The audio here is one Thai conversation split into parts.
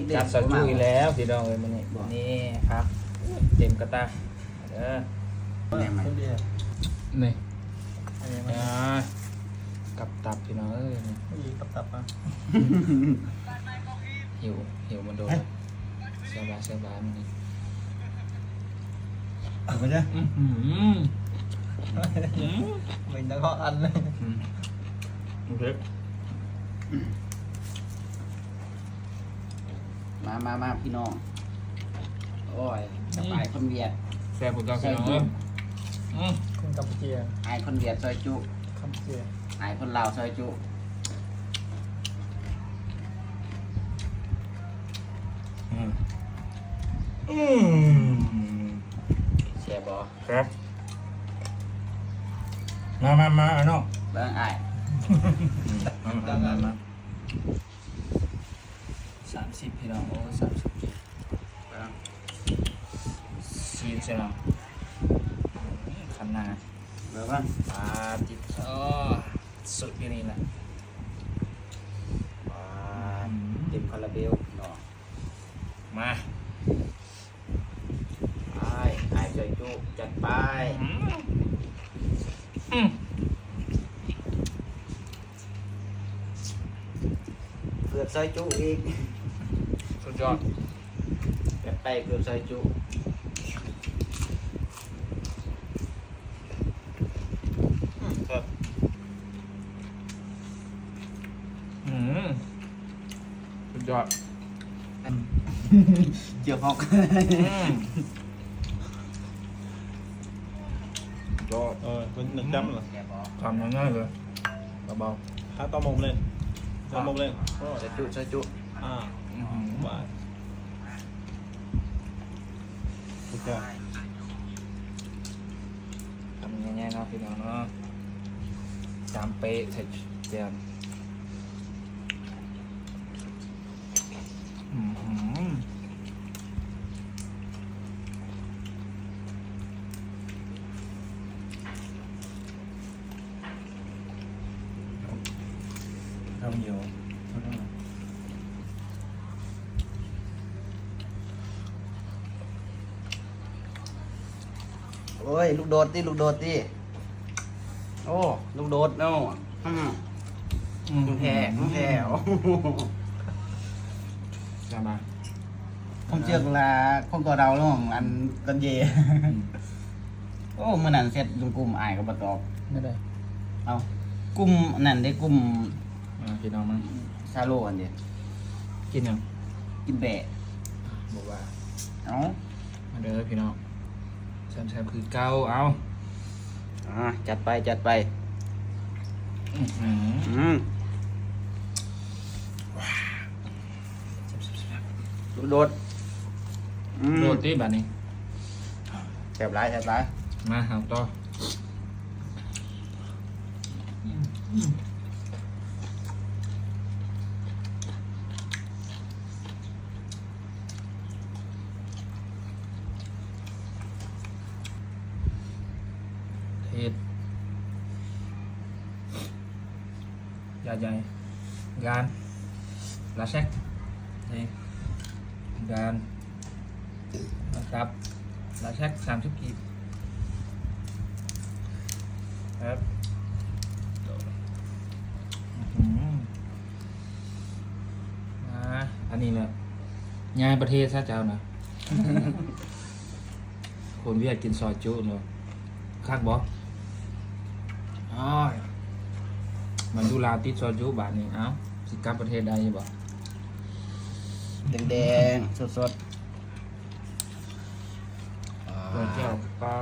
กเด็จักดสจุอีกแล้วพี่น้องเอ้ยมันนี่นี่ครับ เต็มกระตาเด้อแม่ไหมคนเดียวนี่อันนี้มันอ่ากับตับพี่น้องเอ้ยนี่มีกับตับอะหิวหิวมันโดนเสียบายเสียบายมันนี่เอาไปจ้ะอื้อหือ mình đã có ăn đấy อื มโอเคมามามาพี่น้อง โอ้ยสบายคนเวียดแซ่บกูต้องพี่น้องเอ้ยอืม con campuchia อายคนเวียดซอยจุ campuchia อายคนลาวซอยจุอืมอืมเสียบอครับ มามามาเอาเนาะเบิ่งอาย มามามามาสามสิบพี่ น้องโอ้สามสิบเบิ่งซีนใช่ไหมขันหนาเบิ่งว่าปาติดอ๋อสุดที่นี่แหละว้าเต็มคาราเบลพี่น้องมาอายอายซอยจุจัดไปอืมอืมเกือบซอยจุอีกสุด ยอดจัดไปเกือบซอยจุครับอืมสุดยอดเจียวฮอกอืมยอด rồi con nực trăm rồi เสียบอทำง่ายๆเลยเบา há to mồm lên to mồm lên ซอยจุซอยจุ à ๆอื้อ หือ và ok ทำง่ายๆเนาะพี่น้องเนาะจามเป๊ะเสร็จเตรียมอื้อหือ không nhiều โอ้ย ลูกโดดดิลูกโดดดิโอ้ลูกโดดเนาะอืมอืมมึงแพ้มึงแพ้โอ้ใช่ไหม không trước là không có đầu đúng không ăn con gì โอ้มื่อนั้นเสร็จลุงกลุ่มอายก็บ่ตอบไม่ได้เอากลุ่มนั่นได้กลุ่มอ่าพี่น้องมันชาโลอันเดียวกินยังกินแบะบอกว่าเอามาเด้อพี่น้อง แซมๆคือเก้าเอาอ่าจัดไปจัดไป อื้อหืออืมลูกโดดอืมโรตีแบบนี้แซ่บหลายแซ่บหลาย มาเอาต่อเทศใหญ่ๆงานลาเช็คนี่งานนะครับลาเช็คสาม สิบกีบครับอื้อหือมาอันนี้เนี่ยงายประเทศซะเจ้านะ คนเวียดกินซอยจุเนาะคักบออ้อ มันดูลาวติดซอยจุบาทนี้เอ้าสิกลับประเทศได้บ่แดงๆสดๆเปิดแก้วปลา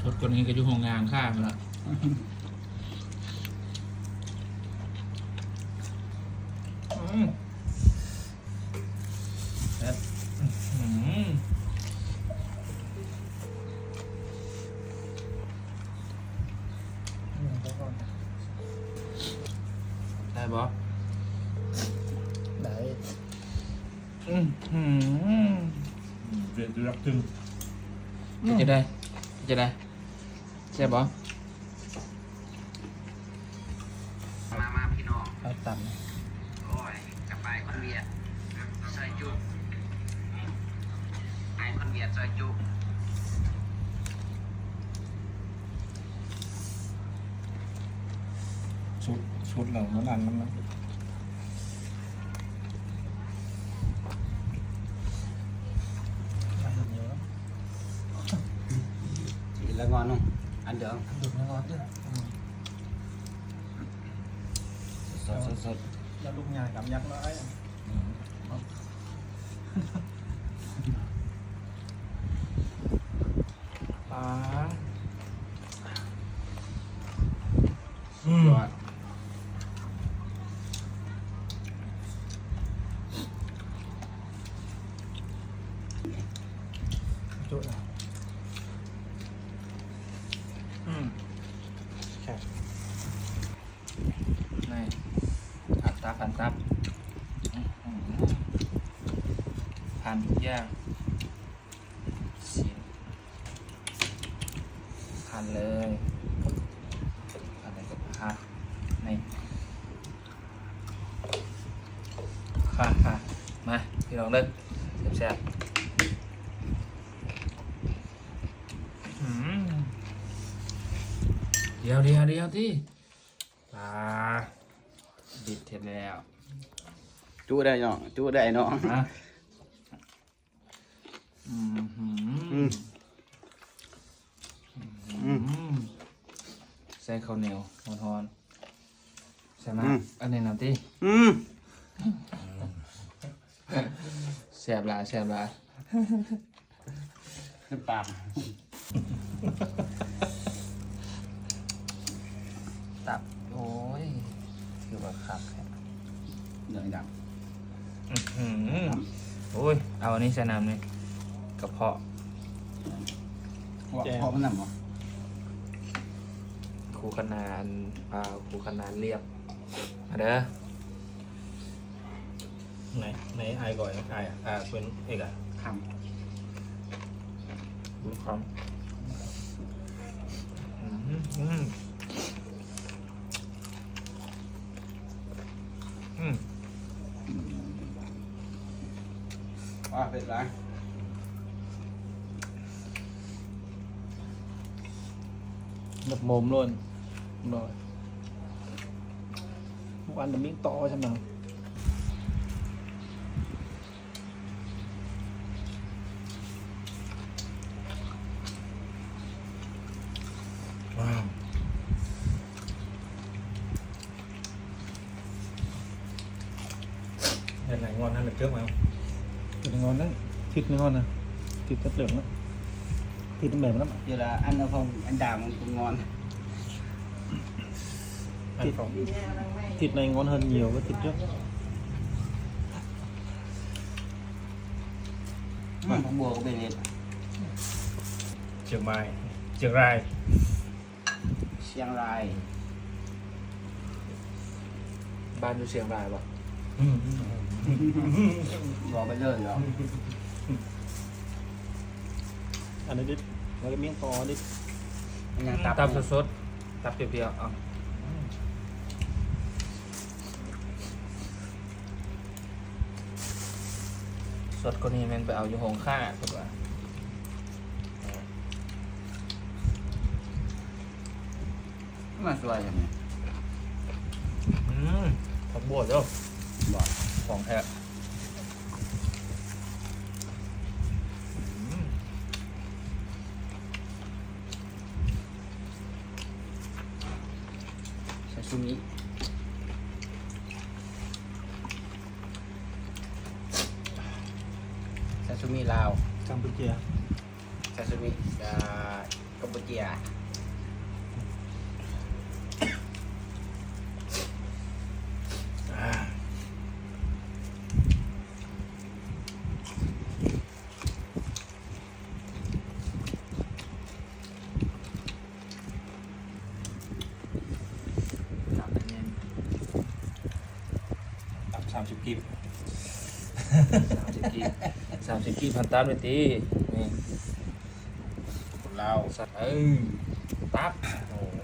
สดกว่านี้ก็อยู่ห้องงานข้ามแล้วอืม ได้บอ đấy อืมอืม viện từ đặc trưng จะได้จะได้ใช่บอมามาเอาตับนะโอ้ยกลับไปคนเวียดซอยจุไอ้คนเวียดซอยจุ ชุดชุดเหล่านั้นอันนั้นนะสีละงอนนุ่งอันเดิมดูดน้ำร้อนด้วย สดสดสด แล้วลูกยากับยักษ์ร้อยปลา อืม จุดอะอืมแค่นี่ผัดตับผัดตับอื้อหือ พันทุกอย่างชิ้นพันเลยพันอะไรก็พันนี่ค่ะค่ะมาพี่ลองเลิกแซ่บๆอืมเดี๋ยวเดี๋ยวเดี๋ยวที่ปลาบิดเสร็จแล้วจู้ได้เนาะจู้ได้เนาะ นะ อืมหือืมมอืมอืมใส่ข้าวเหนียวหอนๆใช่ไหมอืมอันนี้นะที่อืมแสบหลายแสบหลายขึ้นปากตับ โอ้ยคือว่าคักแท้เดือดดับอื้อหือโอ้ย เอาอันนี้ใส่น้ำนี่ กระเพาะพอพอมันนำเหรอคูขนานเปล่าคูขนานเรียบมาเด้อไหนไหนไอก่อนไออะอ่าเป็นเอกอะคดูความอืมอืมอืมำว่าเป็นไรแบ บมุม luôn rồi một ăn được miếng to xem nào wow เห็นไหนงอนนั่นเป็นเครื่องมา thịt ngon đấy thịt ngon nè thịt chất lượng lắm thịt nó mềm lắm giờ là ăn nó không anh đào cũng ngon อันของ thịt này ngon hơn nhiều cái thịt trước mà không bùa của bên này เชียงใหม่เชียงราย Chiang Rai ban แล้วก็มี่งอดิอัตับสดๆตับเปียวๆเอาสดคนนี้มันไปเอาอยู่หงค่าถูกป่ะมาสไลด์ยังไงอืมของบวชเด้อของแท้ sashimi sashimi Lào Campuchia sashimi uh, Campuchia Cảm ตับสามสิบกิบสามสิบกีสามสิบกีพันตับเลยตีนี่ Lào สัตว์เอ้ยตับโอ้โห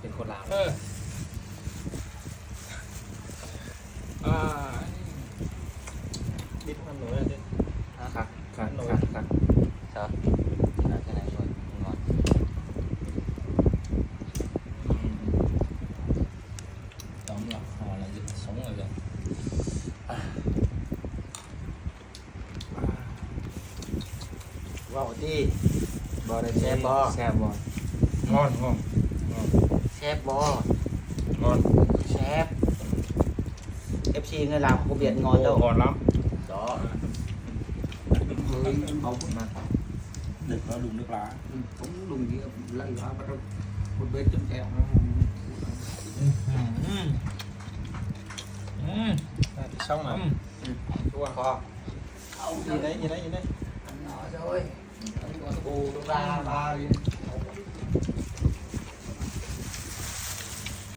เป็นคนลาวเออ อ่าดิบมันหนูเลยดิ ครับครับครับครับ sao à, cái này thôi ngon ตอมหลักห่ออะไรจะสงเลยเลย vào đi bò đây xe bò แซ่บบอลงอนงอน xe bò งอน xe FC người làm của Việt ngon โอ้ đâu งอนแล้ว đó เอาผลมากดึกแล้วดุมดึกล้า cũng đùng gì lần đó bắt đầu một bên chấm kẹo nó อืมอืมช่องมาอืมตัวคอยินได้ยินได้ยินได้ nhỏ rồi anh có bù ra ba